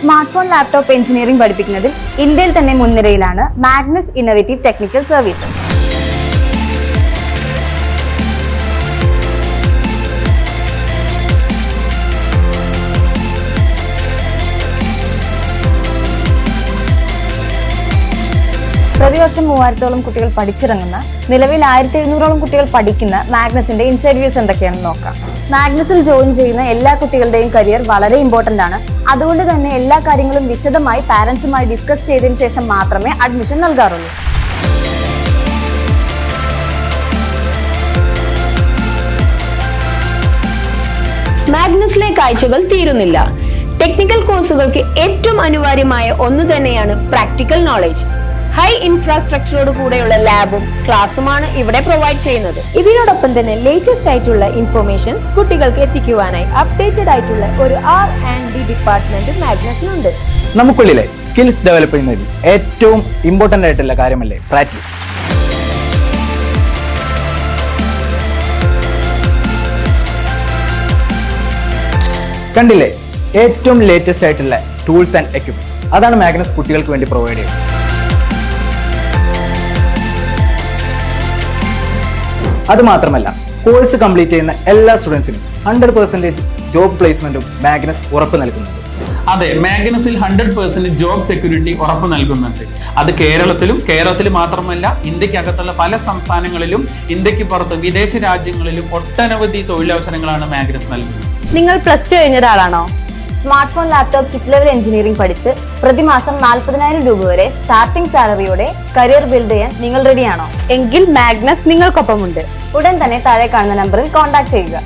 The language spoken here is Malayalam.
സ്മാർട്ട് ഫോൺ ലാപ്ടോപ്പ് എഞ്ചിനീയറിംഗ് പഠിപ്പിക്കുന്നതിൽ ഇന്ത്യയിൽ തന്നെ മുൻനിരയിലാണ് മാഗ്നസ് ഇന്നോവേറ്റീവ് ടെക്നിക്കൽ സർവീസസ് പ്രതിവർഷം മൂവായിരത്തോളം കുട്ടികൾ പഠിച്ചിറങ്ങുന്ന നിലവിൽ ആയിരത്തി എഴുന്നൂറോളം കുട്ടികൾ പഠിക്കുന്ന മാഗ്നസിന്റെ ഇൻസൈഡ് വ്യൂസ് എന്തൊക്കെയാണെന്ന് നോക്കാം. മാഗ്നസിൽ ജോയിൻ ചെയ്യുന്ന എല്ലാ കുട്ടികളുടെയും കരിയർ വളരെ ഇമ്പോർട്ടന്റ് ആണ്. അതുകൊണ്ട് തന്നെ എല്ലാ കാര്യങ്ങളും വിശദമായി പാരൻസുമായി ഡിസ്കസ് ചെയ്തതിനു ശേഷം മാത്രമേ അഡ്മിഷൻ നൽകാറുള്ളൂ. മാഗ്നസിലെ കാഴ്ചകൾ തീരുന്നില്ല. ടെക്നിക്കൽ കോഴ്സുകൾക്ക് ഏറ്റവും അനിവാര്യമായ ഒന്ന് തന്നെയാണ് പ്രാക്ടിക്കൽ നോളജ് ഹൈ ഇൻഫ്രാസ്ട്രക്ചറോട് കൂടെയുള്ള ലാബും ക്ലാസ്സുമാണ് ഇവിടെ പ്രൊവൈഡ് ചെയ്യുന്നത്. ഇതിനോടൊപ്പം തന്നെ ലേറ്റസ്റ്റ് ആയിട്ടുള്ള ഇൻഫർമേഷൻസ് കുട്ടികൾക്ക് എത്തിക്കുവാനായി അപ്ഡേറ്റഡ് ആയിട്ടുള്ള ഒരു ആർ ആൻഡ് ഡി ഡിപ്പാർട്ട്മെന്റ് മാഗ്നസിനുണ്ട് നമുക്കുള്ളിലെ സ്കിൽസ് ഡെവലപ്പ് ചെയ്യുന്നതിൽ ഏറ്റവും ഇമ്പോർട്ടന്റ് ആയിട്ടുള്ള കാര്യമല്ലേ? പ്രാക്ടീസ് കണ്ടില്ലേ? ഏറ്റവും ലേറ്റസ്റ്റ് ആയിട്ടുള്ള ടൂൾസ് ആൻഡ് എക്യുപ്മെന്റ്സ് അതാണ് മാഗ്നസ് കുട്ടികൾക്ക് വേണ്ടി പ്രൊവൈഡ് ചെയ്യുന്നത്. അത് മാത്രമല്ല കോഴ്സ് കംപ്ലീറ്റ് ചെയ്യുന്ന എല്ലാ സ്റ്റുഡൻസിനും ഹൺഡ്രഡ് പെർസെന്റേജ് ജോബ് പ്ലേസ്മെന്റും മാഗ്നസ് ഉറപ്പ് നൽകുന്നുണ്ട്. അതെ മാഗ്നസിൽ ഹൺഡ്രഡ് പെർസെന്റ് ജോബ് സെക്യൂരിറ്റി ഉറപ്പ് നൽകുന്നുണ്ട്. അത് കേരളത്തിലും കേരളത്തിൽ മാത്രമല്ല ഇന്ത്യക്കകത്തുള്ള പല സംസ്ഥാനങ്ങളിലും ഇന്ത്യയ്ക്ക് പുറത്ത് വിദേശ രാജ്യങ്ങളിലും ഒട്ടനവധി തൊഴിലവസരങ്ങളാണ് മാഗ്നസ് നൽകുന്നത്. നിങ്ങൾ പ്ലസ് ടു കഴിഞ്ഞ ഒരാളാണോ? Smart phone laptop chip level engineering പഠിച്ച് പ്രതിമാസം നാൽപ്പതിനായിരം രൂപ വരെ സ്റ്റാർട്ടിംഗ് സാലറിയോടെ കരിയർ ബിൽഡ് ചെയ്യാൻ നിങ്ങൾ റെഡിയാണോ എങ്കിൽ മാഗ്നസ് നിങ്ങൾക്കൊപ്പമുണ്ട്. ഉടൻ തന്നെ താഴെ കാണുന്ന നമ്പറിൽ കോൺടാക്ട് ചെയ്യുക.